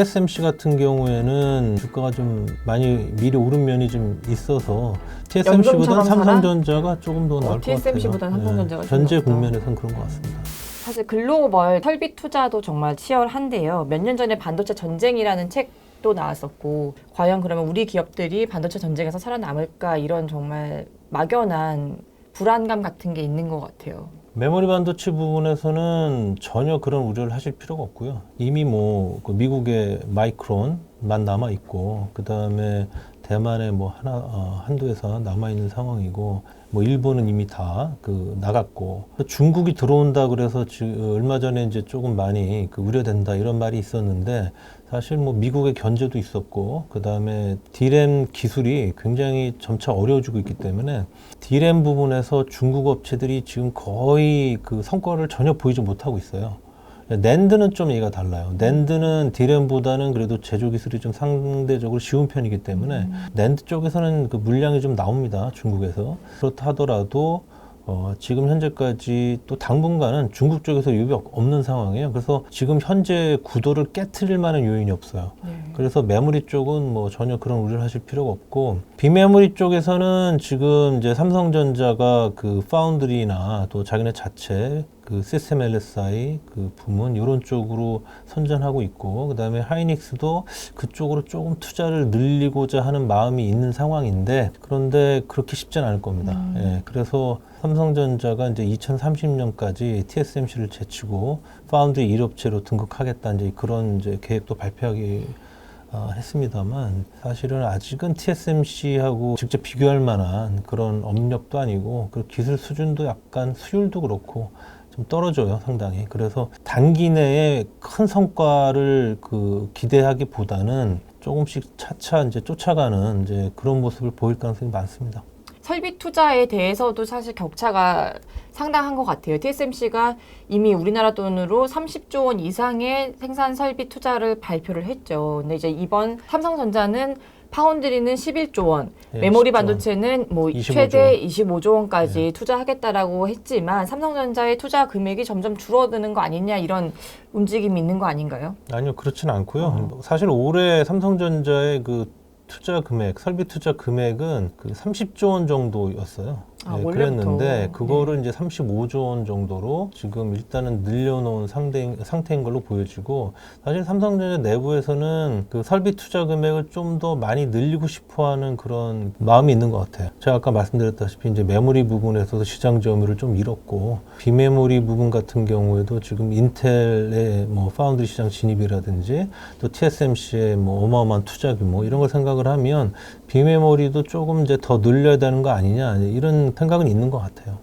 TSMC 같은 경우에는 주가가 좀 많이 미리 오른 면이 좀 있어서 TSMC보다 연금처럼? 삼성전자가 조금 더 어, 나을 것 같아요. TSMC 보다는 삼성전자가 좀 현재 낫다. 국면에선 그런 것 같습니다. 사실 글로벌 설비 투자도 정말 치열한데요. 몇 년 전에 반도체 전쟁이라는 책도 나왔었고 과연 그러면 우리 기업들이 반도체 전쟁에서 살아남을까 이런 정말 막연한 불안감 같은 게 있는 것 같아요. 메모리 반도체 부분에서는 전혀 그런 우려를 하실 필요가 없고요. 이미 뭐 그 미국의 마이크론만 남아 있고 그 다음에 대만에 뭐 하나 어, 한두 회사 남아 있는 상황이고 뭐 일본은 이미 다 그 나갔고 중국이 들어온다 그래서 지, 얼마 전에 이제 조금 많이 그 우려된다 이런 말이 있었는데 사실 뭐 미국의 견제도 있었고 그 다음에 디램 기술이 굉장히 점차 어려워지고 있기 때문에 디램 부분에서 중국 업체들이 지금 거의 그 성과를 전혀 보이지 못하고 있어요. 낸드는 좀 얘기가 달라요. 낸드는 디램보다는 그래도 제조 기술이 좀 상대적으로 쉬운 편이기 때문에 낸드 쪽에서는 그 물량이 좀 나옵니다. 중국에서. 그렇다 하더라도 어, 지금 현재까지 또 당분간은 중국 쪽에서 유입이 없는 상황이에요. 그래서 지금 현재 구도를 깨트릴 만한 요인이 없어요. 그래서 메모리 쪽은 뭐 전혀 그런 우려를 하실 필요가 없고 비메모리 쪽에서는 지금 이제 삼성전자가 그 파운드리나 또 자기네 자체 그 시스템 LSI 그 부문 이런 쪽으로 선전하고 있고 그다음에 하이닉스도 그쪽으로 조금 투자를 늘리고자 하는 마음이 있는 상황인데 그런데 그렇게 쉽지는 않을 겁니다. 예, 그래서 삼성전자가 이제 2030년까지 TSMC를 제치고 파운드리 1업체로 등극하겠다 이제 그런 이제 계획도 발표하기 어, 했습니다만 사실은 아직은 TSMC하고 직접 비교할 만한 그런 업력도 아니고 그 기술 수준도 약간 수율도 그렇고 좀 떨어져요 상당히 그래서 단기 내에 큰 성과를 그 기대하기보다는 조금씩 차차 이제 쫓아가는 이제 그런 모습을 보일 가능성이 많습니다. 설비 투자에 대해서도 사실 격차가 상당한 것 같아요. TSMC가 이미 우리나라 돈으로 30조 원 이상의 생산 설비 투자를 발표를 했죠. 근데 이제 이번 삼성전자는 파운드리는 11조 원, 예, 메모리 10조 원. 반도체는 뭐 25조 최대 25조 원까지 네. 투자하겠다라고 했지만 삼성전자의 투자 금액이 점점 줄어드는 거 아니냐 이런 움직임이 있는 거 아닌가요? 아니요, 그렇지는 않고요. 사실 올해 삼성전자의 그 투자 금액, 설비 투자 금액은 그 30조 원 정도였어요. 아, 네. 그랬는데 그거를 이제 35조 원 정도로 지금 일단은 늘려놓은 상태, 상태인 걸로 보여지고 사실 삼성전자 내부에서는 그 설비 투자 금액을 좀 더 많이 늘리고 싶어하는 그런 마음이 있는 것 같아요. 제가 아까 말씀드렸다시피 이제 메모리 부분에서도 시장 점유율을 좀 잃었고 비메모리 부분 같은 경우에도 지금 인텔의 뭐 파운드리 시장 진입이라든지 또 TSMC의 뭐 어마어마한 투자 규모 이런 걸 생각을 하면 비메모리도 조금 이제 더 늘려야 되는 거 아니냐 이런 생각은 있는 것 같아요.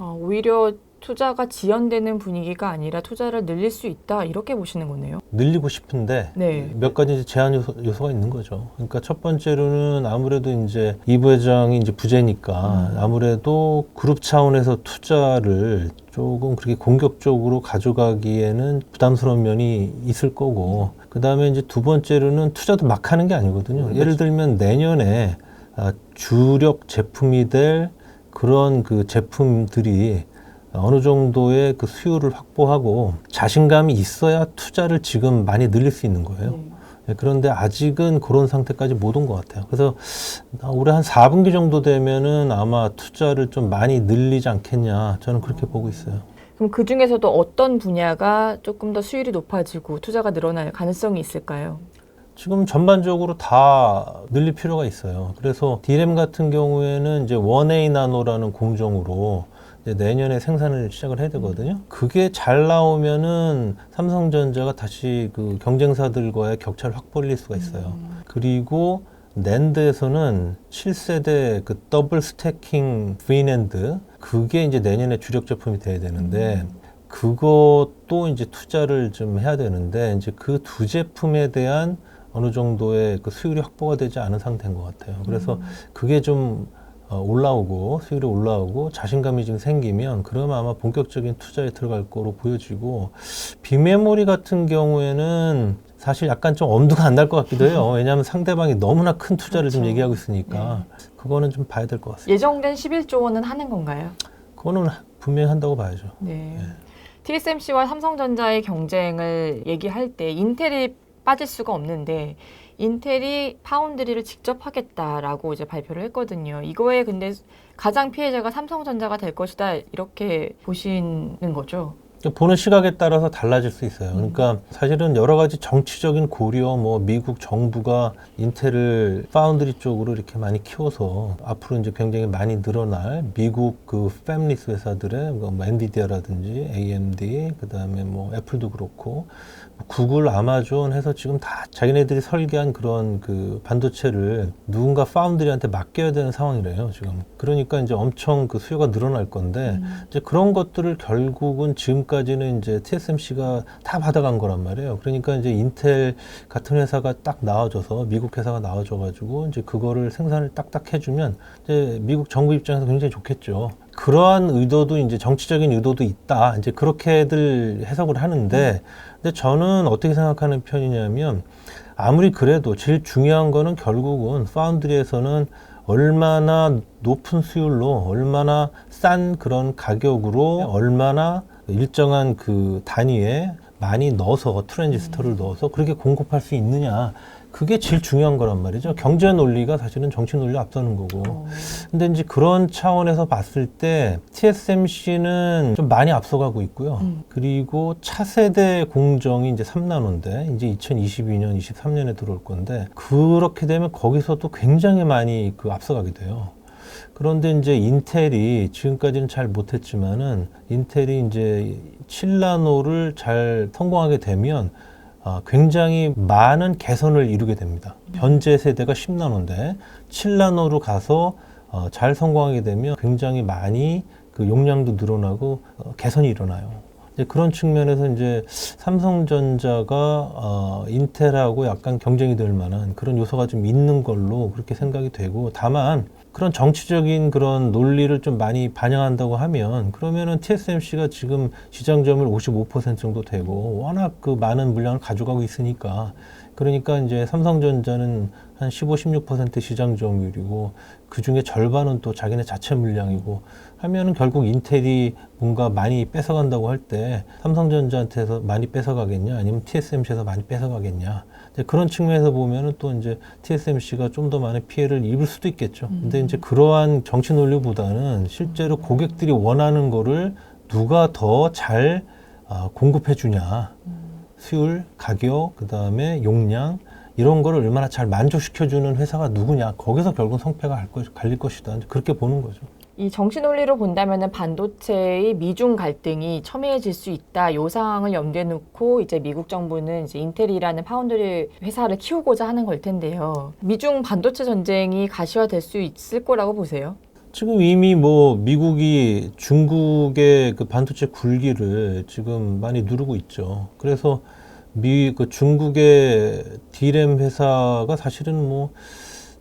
어, 오히려 투자가 지연되는 분위기가 아니라 투자를 늘릴 수 있다 이렇게 보시는 거네요. 늘리고 싶은데 네. 몇 가지 제한 요소, 요소가 있는 거죠. 그러니까 첫 번째로는 아무래도 이제 이 부회장이 이제 부재니까 아무래도 그룹 차원에서 투자를 조금 그렇게 공격적으로 가져가기에는 부담스러운 면이 있을 거고 그 다음에 이제 두 번째로는 투자도 막 하는 게 아니거든요. 예를 들면 내년에 아, 주력 제품이 될 그런 그 제품들이 어느 정도의 그 수요를 확보하고 자신감이 있어야 투자를 지금 많이 늘릴 수 있는 거예요. 네, 그런데 아직은 그런 상태까지 못 온 것 같아요. 그래서 올해 한 4분기 정도 되면은 아마 투자를 좀 많이 늘리지 않겠냐. 저는 그렇게 보고 있어요. 그럼 그 중에서도 어떤 분야가 조금 더 수율이 높아지고 투자가 늘어날 가능성이 있을까요? 지금 전반적으로 다 늘릴 필요가 있어요. 그래서 디램 같은 경우에는 이제 원A 나노라는 공정으로 내년에 생산을 시작을 해야 되거든요. 그게 잘 나오면은 삼성전자가 다시 그 경쟁사들과의 격차를 확 벌릴 수가 있어요. 그리고 낸드에서는 7세대 그 더블 스태킹 V낸드 그게 이제 내년에 주력 제품이 돼야 되는데 그것도 이제 투자를 좀 해야 되는데 이제 그 두 제품에 대한 어느 정도의 그 수율이 확보가 되지 않은 상태인 것 같아요. 그래서 그게 좀 어, 올라오고 수율이 올라오고 자신감이 좀 생기면 그러면 아마 본격적인 투자에 들어갈 거로 보여지고 비메모리 같은 경우에는 사실 약간 좀 엄두가 안 날 것 같기도 해요. 왜냐하면 상대방이 너무나 큰 투자를 좀 그렇죠. 얘기하고 있으니까 그거는 좀 봐야 될 것 같습니다. 예정된 11조 원은 하는 건가요? 그거는 분명히 한다고 봐야죠. 네. TSMC와 삼성전자의 경쟁을 얘기할 때 인텔이 빠질 수가 없는데 인텔이 파운드리를 직접 하겠다라고 이제 발표를 했거든요. 이거에 근데 가장 피해자가 삼성전자가 될 것이다 이렇게 보시는 거죠. 보는 시각에 따라서 달라질 수 있어요. 그러니까 사실은 여러 가지 정치적인 고려, 뭐 미국 정부가 인텔을 파운드리 쪽으로 이렇게 많이 키워서 앞으로 이제 굉장히 많이 늘어날 미국 그 패밀리스 회사들의 뭐 엔비디아라든지 AMD, 그 다음에 뭐 애플도 그렇고 구글, 아마존 해서 지금 다 자기네들이 설계한 그런 그 반도체를 누군가 파운드리한테 맡겨야 되는 상황이래요, 지금. 그러니까 이제 엄청 그 수요가 늘어날 건데, 이제 그런 것들을 결국은 지금까지는 이제 TSMC가 다 받아간 거란 말이에요. 그러니까 이제 인텔 같은 회사가 딱 나와줘서 미국 회사가 나와줘가지고 이제 그거를 생산을 딱딱 해주면 이제 미국 정부 입장에서 굉장히 좋겠죠. 그러한 의도도 이제 정치적인 의도도 있다. 이제 그렇게들 해석을 하는데, 근데 저는 어떻게 생각하는 편이냐면 아무리 그래도 제일 중요한 거는 결국은 파운드리에서는 얼마나 높은 수율로 얼마나 싼 그런 가격으로 얼마나 일정한 그 단위에 많이 넣어서 트랜지스터를 넣어서 그렇게 공급할 수 있느냐 그게 제일 중요한 거란 말이죠 경제 논리가 사실은 정치 논리 앞서는 거고 근데 이제 그런 차원에서 봤을 때 TSMC는 좀 많이 앞서가고 있고요. 음. 그리고 차세대 공정이 이제 3나노인데 이제 2022년, 23년에 들어올 건데 그렇게 되면 거기서도 굉장히 많이 그 앞서가게 돼요. 그런데 이제 인텔이 지금까지는 잘 못했지만은 인텔이 이제 7나노를 잘 성공하게 되면 아, 굉장히 많은 개선을 이루게 됩니다. 현재 세대가 10나노인데 7나노로 가서 어, 잘 성공하게 되면 굉장히 많이 그 용량도 늘어나고 어, 개선이 일어나요. 이제 그런 측면에서 이제 삼성전자가 어, 인텔하고 약간 경쟁이 될 만한 그런 요소가 좀 있는 걸로 그렇게 생각이 되고 다만 그런 정치적인 그런 논리를 좀 많이 반영한다고 하면 그러면은 TSMC가 지금 시장 점유율 55% 정도 되고 워낙 그 많은 물량을 가져가고 있으니까 그러니까 이제 삼성전자는 한 15, 16% 시장 점유율이고 그 중에 절반은 또 자기네 자체 물량이고 하면은 결국 인텔이 뭔가 많이 뺏어간다고 할 때 삼성전자한테서 많이 뺏어가겠냐 아니면 TSMC에서 많이 뺏어가겠냐. 그런 측면에서 보면은 또 이제 TSMC가 좀 더 많은 피해를 입을 수도 있겠죠. 근데 이제 그러한 정치 논리보다는 실제로 고객들이 원하는 거를 누가 더잘 아, 공급해 주냐. 수율, 가격, 그 다음에 용량 이런 거를 얼마나 잘 만족시켜주는 회사가 누구냐. 거기서 결국 성패가 갈 것, 갈릴 것이다. 그렇게 보는 거죠. 이 정치 논리로 본다면은 반도체의 미중 갈등이 첨예해질 수 있다. 요 상황을 염두에 놓고 이제 미국 정부는 이제 인텔이라는 파운드리 회사를 키우고자 하는 걸 텐데요. 미중 반도체 전쟁이 가시화될 수 있을 거라고 보세요. 지금 이미 뭐 미국이 중국의 그 반도체 굴기를 지금 많이 누르고 있죠. 그래서 미 그 중국의 디램 회사가 사실은 뭐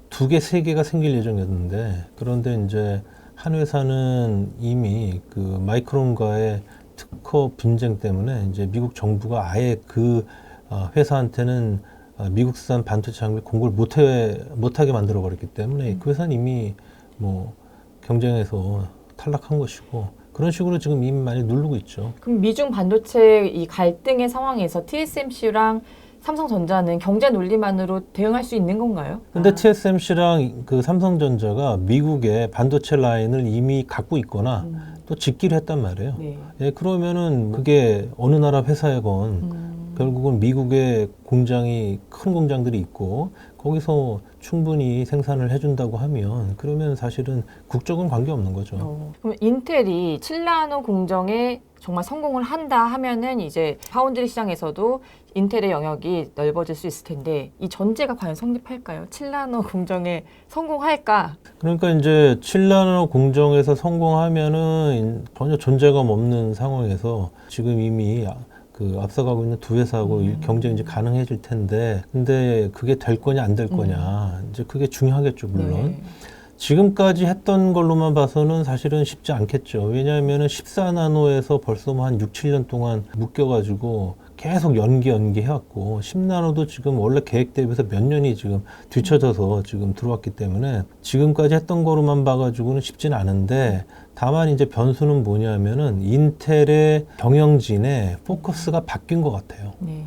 두 개, 세 개가 생길 예정이었는데 그런데 이제 한 회사는 이미 그 마이크론과의 특허 분쟁 때문에 이제 미국 정부가 아예 그 어, 회사한테는 어, 미국산 반도체 장비 공급을 못해 못하게 만들어 버렸기 때문에 그 회사는 이미 뭐 경쟁에서 탈락한 것이고 그런 식으로 지금 이미 많이 누르고 있죠. 그럼 미중 반도체 이 갈등의 상황에서 TSMC랑 삼성전자는 경제 논리만으로 대응할 수 있는 건가요? 근데 아, TSMC랑 그 삼성전자가 미국의 반도체 라인을 이미 갖고 있거나 음, 또 짓기를 했단 말이에요. 네. 예, 그러면은 그게 어느 나라 회사이건 음, 결국은 미국의 공장이 큰 공장들이 있고 거기서 충분히 생산을 해준다고 하면 그러면 사실은 국적은 관계 없는 거죠. 어, 그럼 인텔이 7나노 공정에 정말 성공을 한다 하면은 이제 파운드리 시장에서도 인텔의 영역이 넓어질 수 있을 텐데 이 전제가 과연 성립할까요? 7나노 공정에 성공할까? 그러니까 이제 7나노 공정에서 성공하면은 전혀 존재감 없는 상황에서 지금 이미 아- 그 앞서가고 있는 두 회사하고 일- 경쟁이 이제 가능해질 텐데 근데 그게 될 거냐 안 될 거냐 이제 그게 중요하겠죠 물론 네. 지금까지 했던 걸로만 봐서는 사실은 쉽지 않겠죠. 왜냐하면은 14나노에서 벌써 뭐 한 6, 7년 동안 묶여가지고 계속 연기 연기 해왔고 10나노도 지금 원래 계획 대비해서 몇 년이 지금 뒤쳐져서 지금 들어왔기 때문에 지금까지 했던 거로만 봐가지고는 쉽지는 않은데 다만 이제 변수는 뭐냐면은 인텔의 경영진의 포커스가 바뀐 것 같아요. 네.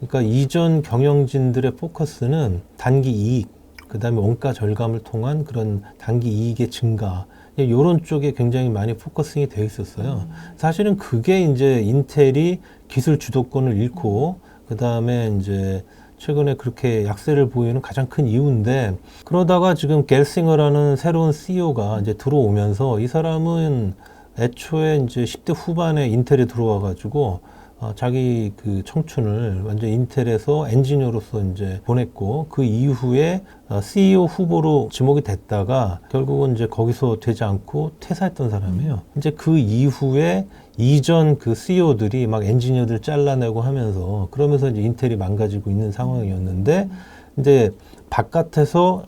그러니까 이전 경영진들의 포커스는 단기 이익, 그 다음에 원가 절감을 통한 그런 단기 이익의 증가 이런 쪽에 굉장히 많이 포커싱이 되어 있었어요. 사실은 그게 이제 인텔이 기술 주도권을 잃고 그 다음에 이제 최근에 그렇게 약세를 보이는 가장 큰 이유인데 그러다가 지금 겔싱어라는 새로운 CEO가 이제 들어오면서 이 사람은 애초에 이제 10대 후반에 인텔에 들어와 가지고 어, 자기 그 청춘을 완전 인텔에서 엔지니어로서 이제 보냈고 그 이후에 어, CEO 후보로 지목이 됐다가 결국은 이제 거기서 되지 않고 퇴사했던 사람이에요. 이제 그 이후에 이전 그 CEO들이 막 엔지니어들 잘라내고 하면서 그러면서 이제 인텔이 망가지고 있는 상황이었는데 이제 바깥에서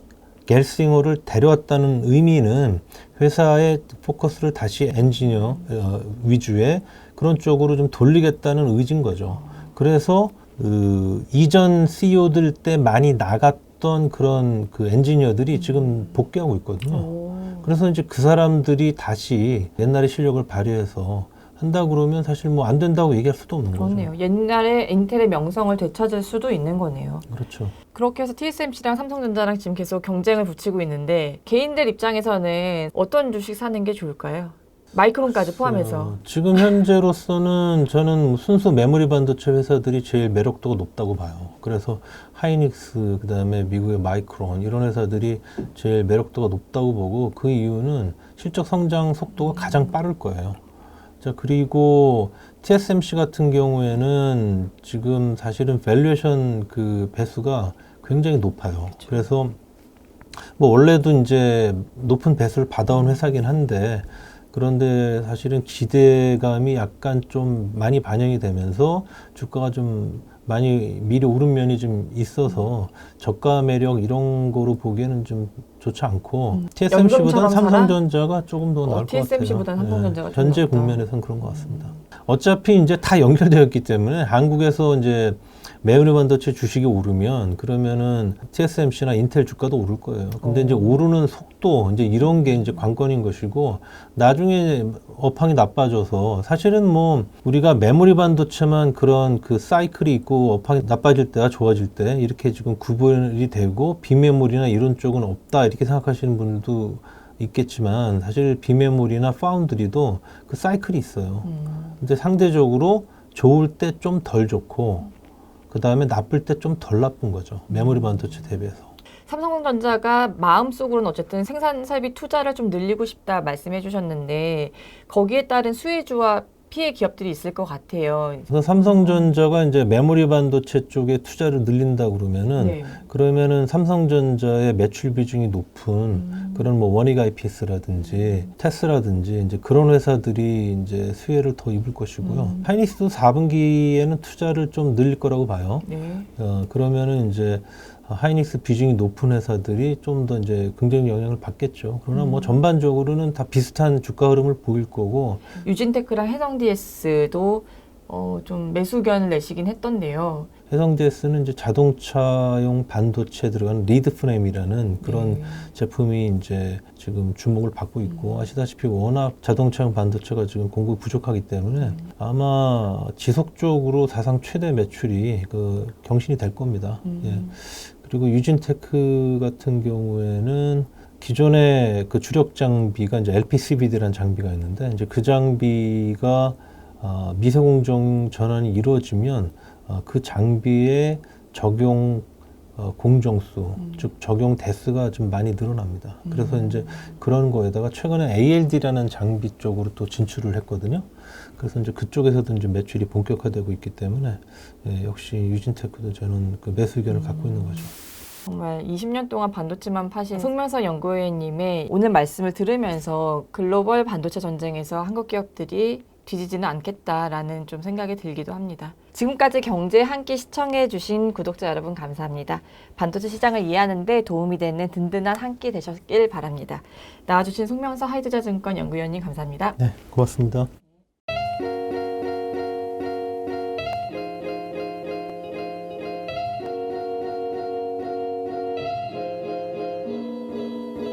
겔싱어를 데려왔다는 의미는 회사의 포커스를 다시 엔지니어 어, 위주의 그런 쪽으로 좀 돌리겠다는 의지인 거죠. 그래서 그 이전 CEO들 때 많이 나갔던 그런 그 엔지니어들이 지금 복귀하고 있거든요. 오. 그래서 이제 그 사람들이 다시 옛날의 실력을 발휘해서 한다 그러면 사실 뭐 안 된다고 얘기할 수도 없는 그렇네요. 옛날에 인텔의 명성을 되찾을 수도 있는 거네요. 거죠. 그렇죠. 그렇게 해서 TSMC랑 삼성전자랑 지금 계속 경쟁을 붙이고 있는데 개인들 입장에서는 어떤 주식 사는 게 좋을까요? 마이크론까지 포함해서. 어, 지금 현재로서는 저는 순수 메모리 반도체 회사들이 제일 매력도가 높다고 봐요. 그래서 하이닉스, 그 다음에 미국의 마이크론 이런 회사들이 제일 매력도가 높다고 보고 그 이유는 실적 성장 속도가 가장 빠를 거예요. 자 그리고 TSMC 같은 경우에는 지금 사실은 밸류에이션 그 배수가 굉장히 높아요. 그래서 뭐 원래도 이제 높은 배수를 받아온 회사긴 한데 그런데 사실은 기대감이 약간 좀 많이 반영이 되면서 주가가 좀 많이 미리 오른 면이 좀 있어서 저가 매력 이런 거로 보기에는 좀 좋지 않고 TSMC보다는 연금처럼 사나? 삼성전자가 조금 더 어, 나을 것 같아요. TSMC 보다는 삼성전자가 좀 현재. 국면에서는 그런 것 같습니다. 어차피 이제 다 연결되어 있기 때문에 한국에서 이제 메모리 반도체 주식이 오르면 그러면은 TSMC나 인텔 주가도 오를 거예요. 근데 어. 이제 오르는 속도 이제 이런 게 이제 관건인 것이고 나중에 업황이 나빠져서 사실은 뭐 우리가 메모리 반도체만 그런 그 사이클이 있고 업황이 나빠질 때와 좋아질 때 이렇게 지금 구분이 되고 비메모리나 이런 쪽은 없다 이렇게 생각하시는 분들도 있겠지만 사실 비메모리나 파운드리도 그 사이클이 있어요. 음. 근데 상대적으로 좋을 때 좀 덜 좋고 그 다음에 나쁠 때 좀 덜 나쁜 거죠. 메모리 반도체 대비해서. 삼성전자가 마음속으로는 어쨌든 생산 설비 투자를 좀 늘리고 싶다 말씀해 주셨는데 거기에 따른 수혜주와 피해 기업들이 있을 것 같아요. 그래서 삼성전자가 이제 메모리 반도체 쪽에 투자를 늘린다 그러면은 네. 그러면은 삼성전자의 매출 비중이 높은 음. 그런 뭐 원익 IPS라든지 테스라든지 이제 그런 회사들이 이제 수혜를 더 입을 것이고요. 음. 하이닉스도 4분기에는 투자를 좀 늘릴 거라고 봐요. 네. 어, 그러면은 이제 하이닉스 비중이 높은 회사들이 좀 더 이제 긍정 영향을 받겠죠. 그러나 뭐 음. 전반적으로는 다 비슷한 주가 흐름을 보일 거고 유진테크랑 해성DS도 어, 좀 매수견을 내시긴 했던데요. 해성DS는 이제 자동차용 반도체 들어가는 리드 프레임이라는 그런 네. 제품이 이제 지금 주목을 받고 있고 음. 아시다시피 워낙 자동차용 반도체가 지금 공급이 부족하기 때문에 음. 아마 지속적으로 사상 최대 매출이 그 경신이 될 겁니다. 음. 예. 그리고 유진테크 같은 경우에는 기존의 그 주력 장비가 이제 LPCVD라는 장비가 있는데 이제 그 장비가 아, 미세 공정 전환이 이루어지면 아, 그 장비의 적용 어, 공정수, 음. 즉 적용 대수가 좀 많이 늘어납니다. 그래서 음. 이제 그런 거에다가 최근에 ALD라는 장비 쪽으로 또 진출을 했거든요. 그래서 이제 그쪽에서도 이제 매출이 본격화되고 있기 때문에 예, 역시 유진테크도 저는 그 매수 의견을 갖고 있는 거죠. 정말 20년 동안 반도체만 파신 송명선 연구위원님의 오늘 말씀을 들으면서 글로벌 반도체 전쟁에서 한국 기업들이 뒤지지는 않겠다라는 좀 생각이 들기도 합니다. 지금까지 경제 한 끼 시청해 주신 구독자 여러분 감사합니다. 반도체 시장을 이해하는 데 도움이 되는 든든한 한 끼 되셨길 바랍니다. 나와주신 송명서 하이드자 증권 연구위원님 감사합니다. 네, 고맙습니다.